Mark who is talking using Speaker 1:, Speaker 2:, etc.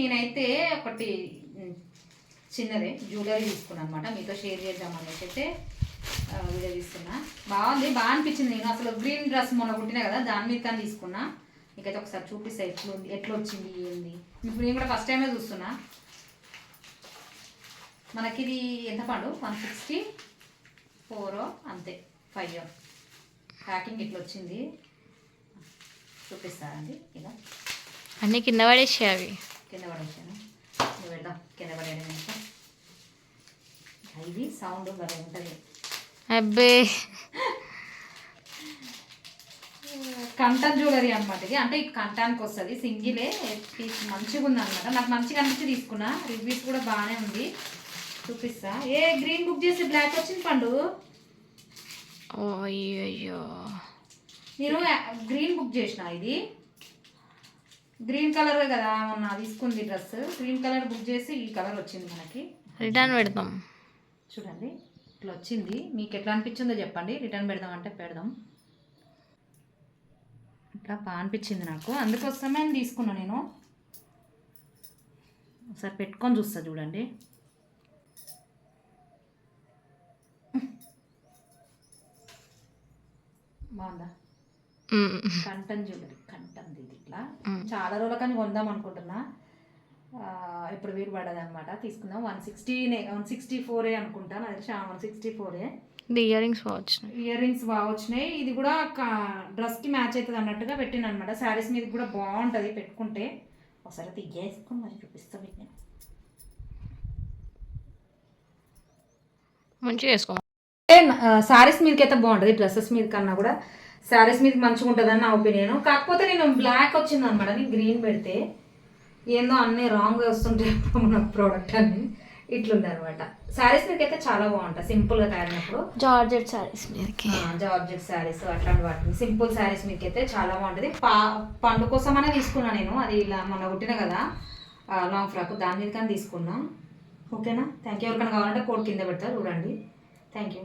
Speaker 1: నేనైతే ఒకటి చిన్నదే జ్యువెలరీ తీసుకున్నాను అనమాట మీతో షేర్ చేద్దాం అనేసి అయితే వీడియో తీసుకున్నా బాగుంది బాగా అనిపించింది నేను. అసలు గ్రీన్ డ్రెస్ మొన్న కుట్టినా కదా దాని మీద కానీ తీసుకున్నా. నీకైతే ఒకసారి చూపిస్తా ఎట్లుంది ఉంది ఎట్లా వచ్చింది ఏంది. ఇప్పుడు నేను కూడా ఫస్ట్ టైమే చూస్తున్నా. మనకి ఇది ఎంత పండు? వన్ సిక్స్టీ ఫోరో అంతే ఫైవ్. ప్యాకింగ్ ఇట్లా వచ్చింది? చూపిస్తారండి ఇలా.
Speaker 2: అన్నీ కింద పడేసి అవి
Speaker 1: కింద పడేసాను ఇది పెడదాం కింద పడేయడం ఇంకా ఇది సౌండ్ భలే ఉంటుంది
Speaker 2: అబ్బే.
Speaker 1: కంటన్ జ్యువెలరీ అనమాట ఇది. అంటే ఈ కంటానికి వస్తుంది. సింగిలే పీస్ మంచిగా ఉంది అనమాట నాకు మంచిగా అనిపించి తీసుకున్నా. రివ్యూస్ కూడా బాగానే ఉంది. చూపిస్తా. ఏ గ్రీన్ బుక్ చేసి బ్లాక్ వచ్చింది పండు.
Speaker 2: అయ్యో
Speaker 1: నేను గ్రీన్ బుక్ చేసిన ఇది. గ్రీన్ కలర్ కదా మొన్న తీసుకుంది డ్రెస్. గ్రీన్ కలర్ బుక్ చేసి ఈ కలర్ వచ్చింది మనకి.
Speaker 2: రిటర్న్ పెడదాం
Speaker 1: చూడండి ఇట్లా వచ్చింది. మీకు ఎట్లా అనిపించిందో చెప్పండి. రిటర్న్ పెడదాం అంటే పెడదాం. ఇట్లా బాగా అనిపించింది నాకు. అందుకోసమే తీసుకున్నా నేను. ఒకసారి పెట్టుకొని చూస్తా చూడండి. బాగుందా. కంటన్ జ్యువెలరీ కంటన్ ఇది ఇట్లా. చాలా రోజుల కానీ కొందాం అనుకుంటున్నా. ఇప్పుడు వీలు పడదు అనమాట తీసుకుందాం. వన్ సిక్స్టీ వన్ సిక్స్టీ ఫోరే అనుకుంటాను. అది వన్ సిక్స్టీ ఫోరే.
Speaker 2: ఇయర్ రింగ్స్ వచ్చినాయి.
Speaker 1: ఇయర్ రింగ్స్ బాగా వచ్చినాయి. ఇది కూడా డ్రెస్కి మ్యాచ్ అవుతుంది అన్నట్టుగా పెట్టిన అనమాట శారీస్ మీద కూడా బాగుంటుంది పెట్టుకుంటే. ఒకసారి తీయేసుకొని మరి చూపిస్తా నేను
Speaker 2: మంచిగా వేసుకో.
Speaker 1: శారీస్ మీదకి అయితే బాగుంటుంది. డ్రెస్సెస్ మీద కన్నా కూడా శారీస్ మీద మంచిగా ఉంటుందని నా ఒపీనియన్. కాకపోతే నేను బ్లాక్ వచ్చింది అనమాట నేను గ్రీన్ పెడితే. ఏందో అన్నీ రాంగ్ వస్తుంటే మన ప్రోడక్ట్ అన్ని ఇట్లుంది అనమాట శారీస్ మీదకి అయితే చాలా బాగుంటుంది సింపుల్గా తయారైనప్పుడు.
Speaker 2: జార్జెట్ సారీస్ మీదకి.
Speaker 1: జార్జెట్ శారీస్ అట్లాంటి వాటిని. సింపుల్ శారీస్ మీకు అయితే చాలా బాగుంటుంది. పా పండు కోసమనే తీసుకున్నా నేను. అది ఇలా మొన్న కుట్టిన కదా. లాంగ్ ఫ్రాక్ దాని మీద కానీ తీసుకున్నా ఓకేనా థ్యాంక్ యూ ఎవరికైనా కావాలంటే కోడ్ కింద పెడతా. చూడండి. Thank you